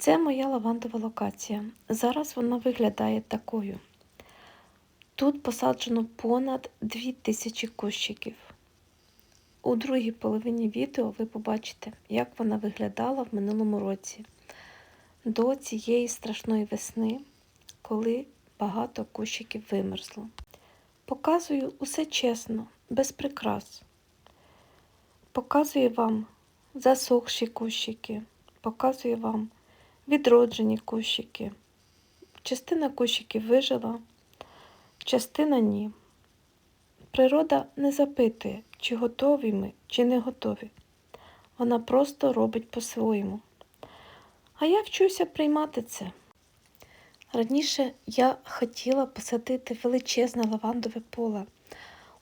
Це моя лавандова локація. Зараз вона виглядає такою. Тут посаджено понад 2000 кущиків. У другій половині відео ви побачите, як вона виглядала в минулому році до цієї страшної весни, коли багато кущиків вимерзло. Показую усе чесно, без прикрас. Показую вам засохші кущики, показую вам відроджені кущики. Частина кущиків вижила, частина ні. Природа не запитує, чи готові ми, чи не готові. Вона просто робить по-своєму. А я вчуся приймати це. Раніше я хотіла посадити величезне лавандове поле.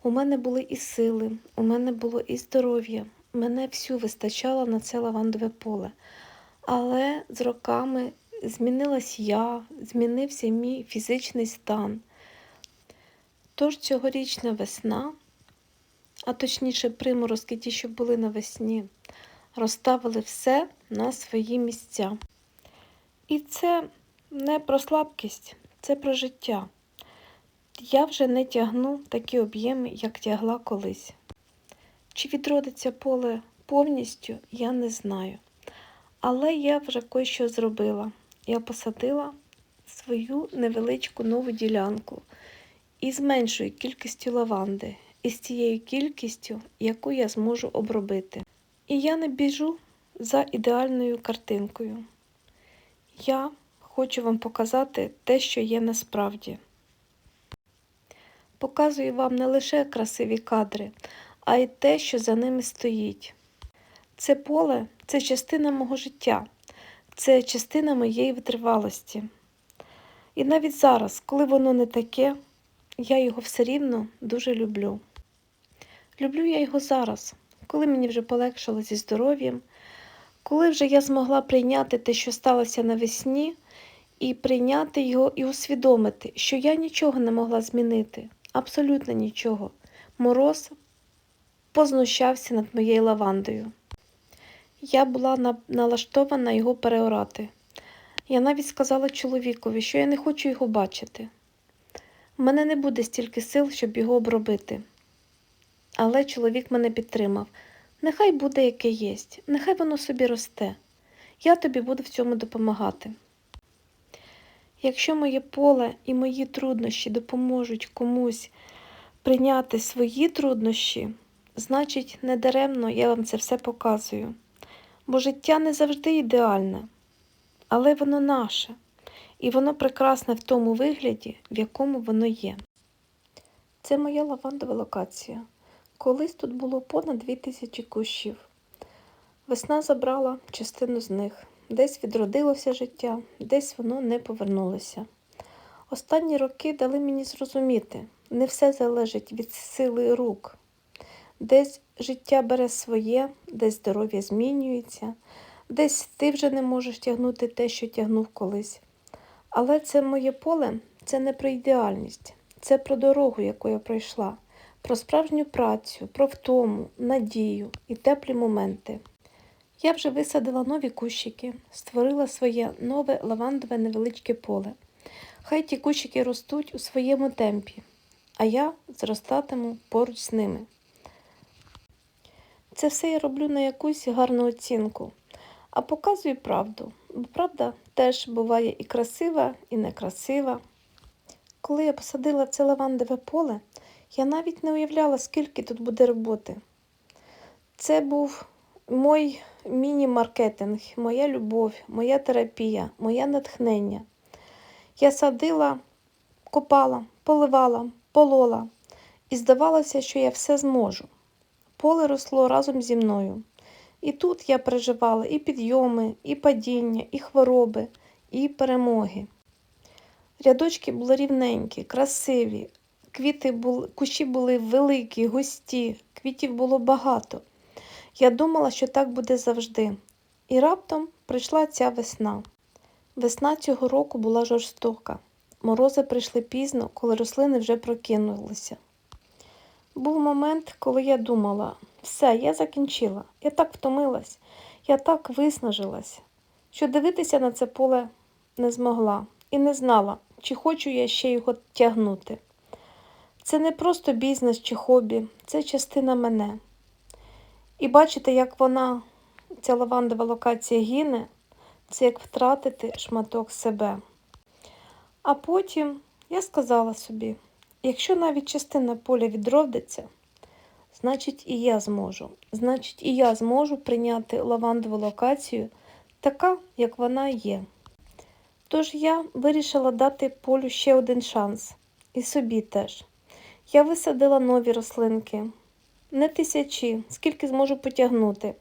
У мене були і сили, у мене було і здоров'я. Мене всю вистачало на це лавандове поле. Але з роками змінилась я, змінився мій фізичний стан. Тож цьогорічна весна, а точніше приморозки ті, що були навесні, розставили все на свої місця. І це не про слабкість, це про життя. Я вже не тягну такі об'єми, як тягла колись. Чи відродиться поле повністю, я не знаю. Але я вже кое-що зробила. Я посадила свою невеличку нову ділянку із меншою кількістю лаванди, і з тією кількістю, яку я зможу обробити. І я не біжу за ідеальною картинкою. Я хочу вам показати те, що є насправді. Показую вам не лише красиві кадри, а й те, що за ними стоїть. Це поле це частина мого життя, це частина моєї витривалості. І навіть зараз, коли воно не таке, я його все рівно дуже люблю. Люблю я його зараз, коли мені вже полегшало зі здоров'ям, коли вже я змогла прийняти те, що сталося навесні, і прийняти його і усвідомити, що я нічого не могла змінити, абсолютно нічого. Мороз познущався над моєю лавандою. Я була на- налаштована його переорати. Я навіть сказала чоловікові, що я не хочу його бачити. У мене не буде стільки сил, щоб його обробити. Але чоловік мене підтримав. Нехай буде яке єсть, нехай воно собі росте. Я тобі буду в цьому допомагати. Якщо моє поле і мої труднощі допоможуть комусь прийняти свої труднощі, значить, недаремно я вам це все показую. Бо життя не завжди ідеальне, але воно наше, і воно прекрасне в тому вигляді, в якому воно є. Це моя лавандова локація. Колись тут було понад 2000 кущів. Весна забрала частину з них. Десь відродилося життя, десь воно не повернулося. Останні роки дали мені зрозуміти, не все залежить від сили рук. Десь життя бере своє, десь здоров'я змінюється, десь ти вже не можеш тягнути те, що тягнув колись. Але це моє поле це не про ідеальність, це про дорогу, яку я пройшла, про справжню працю, про втому, надію і теплі моменти. Я вже висадила нові кущики, створила своє нове лавандове невеличке поле. Хай ті кущики ростуть у своєму темпі, а я зростатиму поруч з ними. Це все я роблю на якусь гарну оцінку, а показую правду. Бо правда теж буває і красива, і некрасива. Коли я посадила це лавандове поле, я навіть не уявляла, скільки тут буде роботи. Це був мой міні-маркетинг, моя любов, моя терапія, моє натхнення. Я садила, копала, поливала, полола, і здавалося, що я все зможу. Поле росло разом зі мною. І тут я переживала і підйоми, і падіння, і хвороби, і перемоги. Рядочки були рівненькі, красиві, квіти були, кущі були великі, густі, квітів було багато. Я думала, що так буде завжди. І раптом прийшла ця весна. Весна цього року була жорстока. Морози прийшли пізно, коли рослини вже прокинулися. Був момент, коли я думала, все, я закінчила, я так втомилась, я так виснажилась. що дивитися на це поле не змогла і не знала, чи хочу я ще його тягнути. Це не просто бізнес чи хобі, це частина мене. І бачите, як вона, ця лавандова локація гине, це як втратити шматок себе. А потім я сказала собі: якщо навіть частина поля відродиться, значить і я зможу. Значить, і я зможу прийняти лавандову локацію така, як вона є. Тож я вирішила дати полю ще один шанс, і собі теж. Я висадила нові рослинки, не тисячі, скільки зможу потягнути.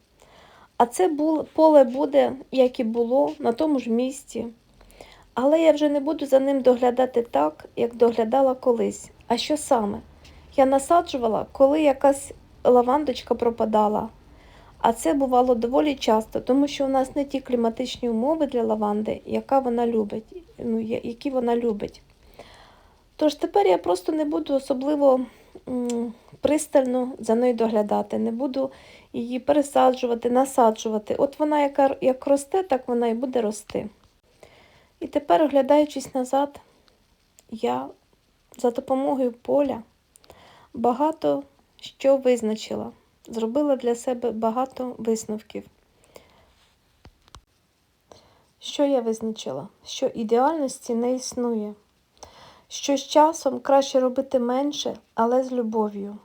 А це поле буде, як і було, на тому ж місці. Але я вже не буду за ним доглядати так, як доглядала колись. А що саме? Я насаджувала, коли якась лавандочка пропадала. А це бувало доволі часто, тому що у нас не ті кліматичні умови для лаванди, яка вона любить, ну, які вона любить. Тож тепер я просто не буду особливо пристально за нею доглядати, не буду її пересаджувати, насаджувати. От вона яка, як росте, так вона і буде рости. І тепер, оглядаючись назад, я за допомогою поля багато що визначила, зробила для себе багато висновків. Що я визначила? Що ідеальності не існує, що з часом краще робити менше, але з любов'ю,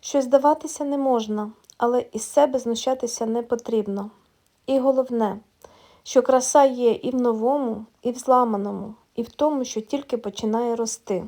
що здаватися не можна, але із себе знущатися не потрібно. І головне, що краса є і в новому, і в зламаному, і в тому, що тільки починає рости.